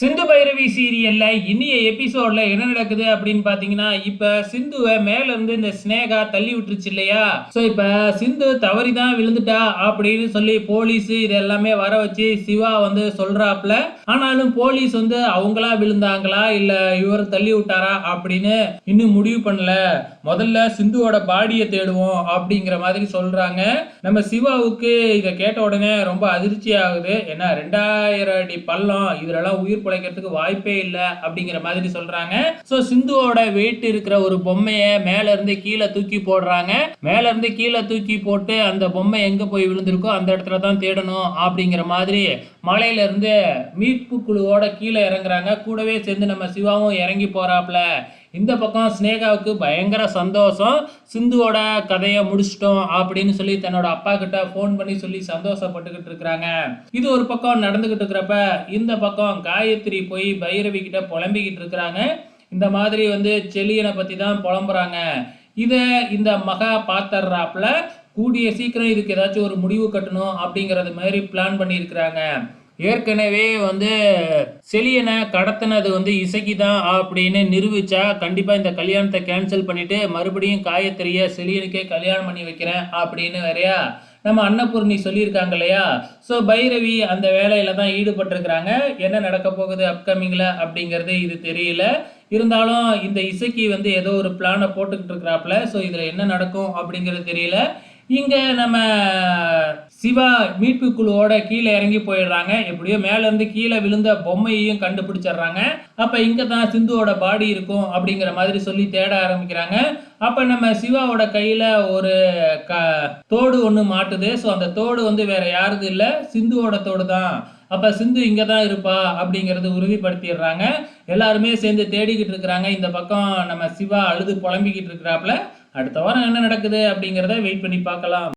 சிந்து பைரவி சீரியல்ல இனிய எபிசோட்ல என்ன நடக்குது அப்படின்னு பாத்தீங்கன்னா இப்ப சிந்துவை மேல இருந்து இந்த ஸ்னேகா தள்ளி விட்டுருச்சு இல்லையா? சோ இப்ப சிந்து தவறி தான் விழுந்துட்டா அப்படின்னு சொல்லி போலீஸ் இது எல்லாமே வர வச்சு சிவா வந்து சொல்றாப்ல. ஆனாலும் போலீஸ் வந்து அவங்களா விழுந்தாங்களா? இல்ல இவர் தள்ளி விட்டாரா அப்படின்னு இன்னும் முடிவு பண்ணல. முதல்ல சிந்துவோட பாடியை தேடுவோம் அப்படிங்கிற மாதிரி சொல்றாங்க. நம்ம சிவாவுக்கு இதை கேட்ட உடனே ரொம்ப அதிர்ச்சி ஆகுது ஏன்னா ரெண்டாயிரம் அடி பள்ளம் இதுலலாம் உயிர் பிழைக்கிறதுக்கு வாய்ப்பே இல்லை அப்படிங்கிற மாதிரி சொல்றாங்க. ஸோ சிந்துவோட வெயிட் இருக்கிற ஒரு பொம்மையை மேல இருந்து கீழே தூக்கி போடுறாங்க. மேல இருந்து கீழே தூக்கி போட்டு அந்த பொம்மை எங்க போய் விழுந்திருக்கோ அந்த இடத்துல தான் தேடணும் அப்படிங்கிற மாதிரி மலையில இருந்து மீட்பு குழுவோட கீழே இறங்குறாங்க. கூடவே சேர்ந்து நம்ம சிவாவும் இறங்கி போறாப்ல. இந்த பக்கம் ஸ்னேகாவுக்கு பயங்கர சந்தோஷம். சிந்துவோட கதையை முடிச்சிட்டோம் அப்படின்னு சொல்லி தன்னோட அப்பா கிட்ட ஃபோன் பண்ணி சொல்லி சந்தோஷப்பட்டுக்கிட்டு இருக்கிறாங்க. இது ஒரு பக்கம் நடந்துகிட்டு இருக்கிறப்ப இந்த பக்கம் காயத்ரி போய் பைரவி கிட்ட புலம்பிக்கிட்டு இருக்கிறாங்க. இந்த மாதிரி வந்து செலியனை பற்றி தான் புலம்புறாங்க. இதை இந்த மகா பாத்தர்றாப்புல கூடிய சீக்கிரம் இதுக்கு ஏதாச்சும் ஒரு முடிவு கட்டணும் அப்படிங்கிறது மாதிரி பிளான் பண்ணியிருக்கிறாங்க. ஏற்கனவே வந்து செலியனை கடத்தினது வந்து இசைக்கு தான் அப்படின்னு நிரூபிச்சா கண்டிப்பாக இந்த கல்யாணத்தை கேன்சல் பண்ணிட்டு மறுபடியும் காயத்ரிய செலியனுக்கே கல்யாணம் பண்ணி வைக்கிறேன் அப்படின்னு வேறையா? நம்ம அன்னபூர்ணி சொல்லியிருக்காங்க இல்லையா? ஸோ பைரவி அந்த வேலையில தான் ஈடுபட்டிருக்கிறாங்க. என்ன நடக்க போகுது அப்கமிங்கில் அப்படிங்கிறது இது தெரியல. இருந்தாலும் இந்த இசைக்கு வந்து ஏதோ ஒரு பிளானை போட்டுக்கிட்டு இருக்கிறாப்புல. ஸோ இதில் என்ன நடக்கும் அப்படிங்கிறது தெரியல. இங்கே நம்ம சிவா மீட்பு குழுவோட கீழே இறங்கி போயிடுறாங்க. எப்படியோ மேலேருந்து கீழே விழுந்த பொம்மையையும் கண்டுபிடிச்சிடுறாங்க. அப்போ இங்கே தான் சிந்துவோட பாடி இருக்கும் அப்படிங்கிற மாதிரி சொல்லி தேட ஆரம்பிக்கிறாங்க. அப்போ நம்ம சிவாவோட கையில் ஒரு க தோடு ஒன்று மாட்டுது. ஸோ அந்த தோடு வந்து வேற யாருது இல்லை சிந்துவோட தோடு தான் அப்போ சிந்து இங்கே தான் இருப்பா அப்படிங்கிறது உறுதிப்படுத்திடுறாங்க. எல்லாருமே சேர்ந்து தேடிக்கிட்டு இருக்கிறாங்க. இந்த பக்கம் நம்ம சிவா அழுது புலம்பிக்கிட்டு இருக்கிறாப்புல. அடுத்த வாரம் என்ன நடக்குது அப்படிங்கிறத வெயிட் பண்ணி பார்க்கலாம்.